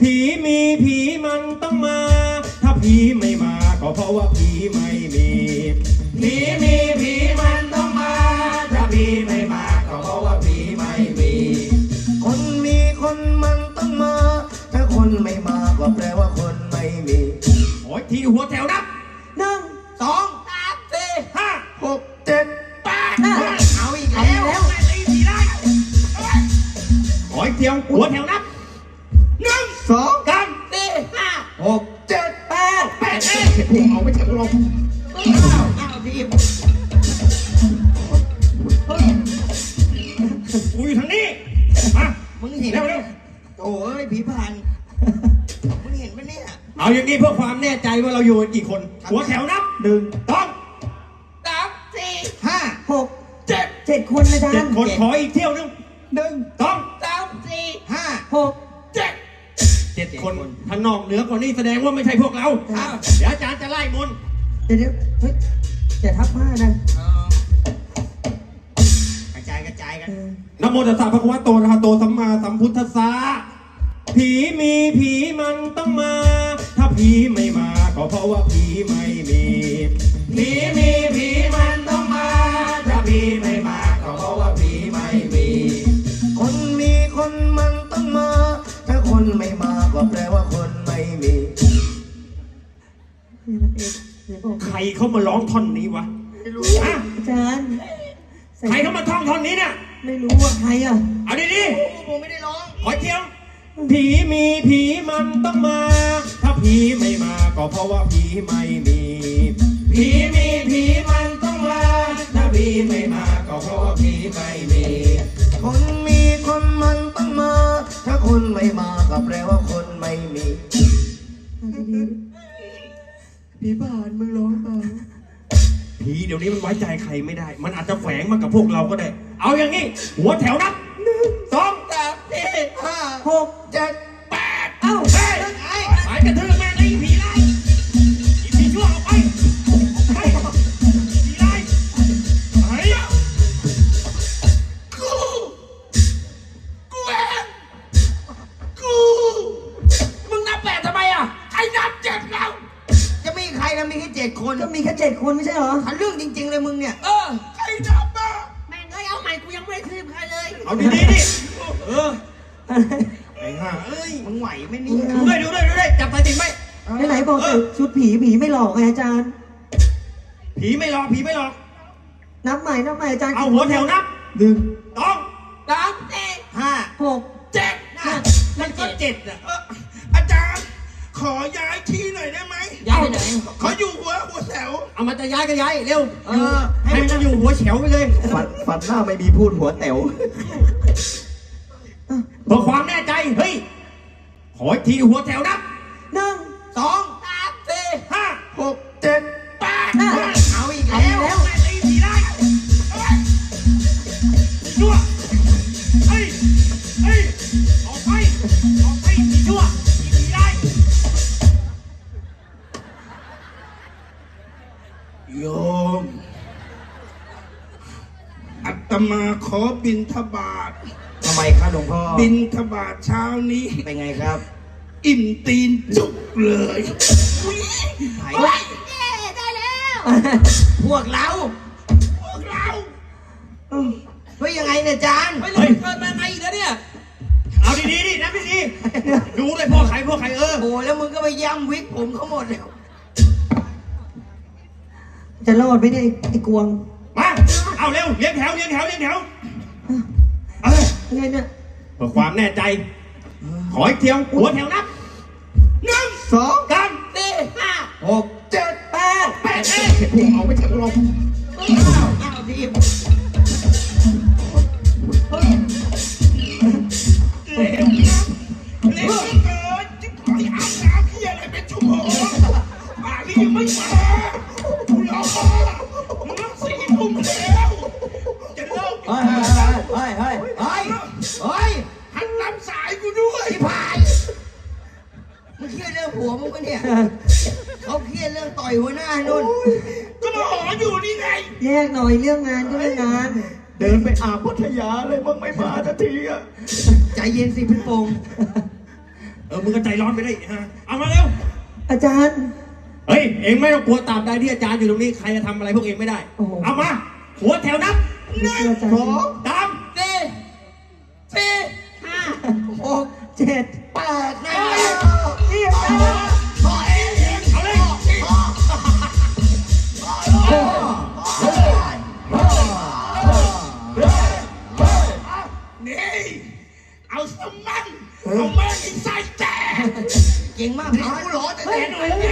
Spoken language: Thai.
ผีมีผีมันต้องมา ถ้าผีไม่มาก็เพราะว่าผีไม่มีผีมีผีมันต้องมา ถ้าผีไม่มาก็เพราะว่าผีไม่มี คนมีคนมันต้องมา ถ้าคนไม่มาก็แปลว่าคนไม่มีโอ้ยทีหัวแถวนับหนึ่งสองสามสี่ห้าหกเจ็ดแปดเอาอีกแล้วแม่ตีสีได้ขออีกเดียวหัวแถวนับ ห้าหกเจ็ดแปดแปดเอ้ยพุ่งเอาไม่ใช่ลมเอาทีมกูอยู่ทางนี้ มา มึงเห็นเร็วเร็วโอ้ยผีผ่านมึงเห็นไหมเนี่ย เอาอย่างนี้เพื่อความแน่ใจว่าเราอยู่กันกี่คน หัวแถวนับหนึ่งต้องสามสี่ห้าหกเจ็ดเจ็ดคนอาจารเจ็ดย์คนขออีกเที่ยวหนึงหนึ่งต้อง คนถ้านอกเหนือกว่านี้แสดงว่าไม่ใช่พวกเราครับเดี๋ยวอาจารย์จะไล่มนต์เดี๋ยวเดี๋ยวเฮ้ยอย่าทับผ้านะกระจายกระจายกันเออนะโมตัสสะภะคะวะโตอะระหะโตสัมมาสัมพุทธัสสะผีมีผีมันต้องมา ถ้าผีไม่มาก็เพราะว่าผีไม่มี ผีมีผีมันต้องมา ถ้าผีไม่ รเขามาร้องท่อนนี้วะฮะอาจารย์ใส่ใครเขามาท่องท่อนนี้เนี่ยไม่รู้ว่าใครอะ เอาดีผมไม่ได้ร้องๆขอเที่ยวผีมีผีมันต้องมา ถ้าผีไม่มาก็เพราะว่าผีไม่มี ผีมีผีมันต้องมา ถ้าผีไม่มาก็เพราะว่าผีไม่มี คนมีคนมันต้องมา ถ้าคนไม่มาก็แปลว่า เดี๋ยวนี้มันไว้ใจใครไม่ได้ มันอาจจะแฝงมากับพวกเราก็ได้ เอาอย่างนี้ หัวแถวนับหนึ่งสองสามสี่ห้าหกเจ็ด ดคนก็มีแค่เจ็ดคนไม่ใช่เหรอหาเรื่องจริง ๆ เลยมึงเนี่ย เออใครนับอะแม่งเอ้ยเอาใหม่กูยังไม่ได้คืบใครเลย เอาดีๆดิเออไอ้ห่าเอ้ยมึงไหวไหมเนี่ยดูด้วยดูด้วยดูด้วยจับสายติดไหมไหนๆบอกใส่ชุดผีผีไม่หลอกไงอาจารย์ ผีไม่หลอกผีไม่หลอก นับใหม่นับใหม่อาจารย์เอาหัวแถวนับหนึ่งสองสามสี่ห้าหกเจ็ดนะมันก็เจ็ดอะอาจารย์ ขอย้ายที่หน่อยได้ไหมย้ายไปไหน เอามันจะย้ายก็ย้ายเร็วเออให้มันอยู่หัวเฉวไปเลยฝันฝันหน้าไม่มีพูดหัวแต๋วเพื่อความแน่ใจ เฮ้ย ขออีกทีหัวแถวนับ โยม อัตมาขอบินทบาท ทำไมครับหลวงพ่อ บินทบาทเช้านี้ เป็นไงครับ อิ่มตีนจุกเลยไผ่พวกเรา พวกเราเฮ้ยยังไงเนี่ยจานเฮ้ยเกิดมาไงอีกแล้วเนี่ย เอาดีๆดินับดีๆดูเลยพ่อใครพ่อใครเออ โอ้แล้วมึงก็ไปย่ำวิกผมเขาหมดแล้ว จะรอดไหมเนี่ยไอ้ไอ้กวงมาเอาเร็วเลี้ยงแถวเลี้ยงแถวเลี้ยงแถวเออยังไงเนี่ยเพื่อความแน่ใจ ขออีกเที่ยวหัวแถวนับหนึ่งสองสามสี่ห้าหกเจ็ดแปดแปดเอ้ยพุ่งเอาไม่ใช่ลมเอาทีมเะเนี่ยเขาเครียดเรื่องต่อยหัวหน้านุ่นก็มาหออยู่นี่ไง แยกหน่อยเรื่องงานก็เรื่องงาน เดินไปอาบพัทยาเลยมึงไม่มาสักทีอะใจเย็นสิพี่โป่งเออมึงก็ใจร้อนไปได้ฮะเอามาเร็วอาจารย์เฮ้ยเองไม่ต้องกลัวตราบใดที่อาจารย์อยู่ตรงนี้ใครจะทำอะไรพวกเองไม่ได้โอ้โหเอามา หัวแถวนับหนึ่งอาจารย์สองสามสี่สี่ห้าหกเจ็ดแปดนะนี่อาจา เอาสมั่งเอาแม่งไอ้ไส้แตกเก่งมากนี่กูหลอแต่แต่หน่อย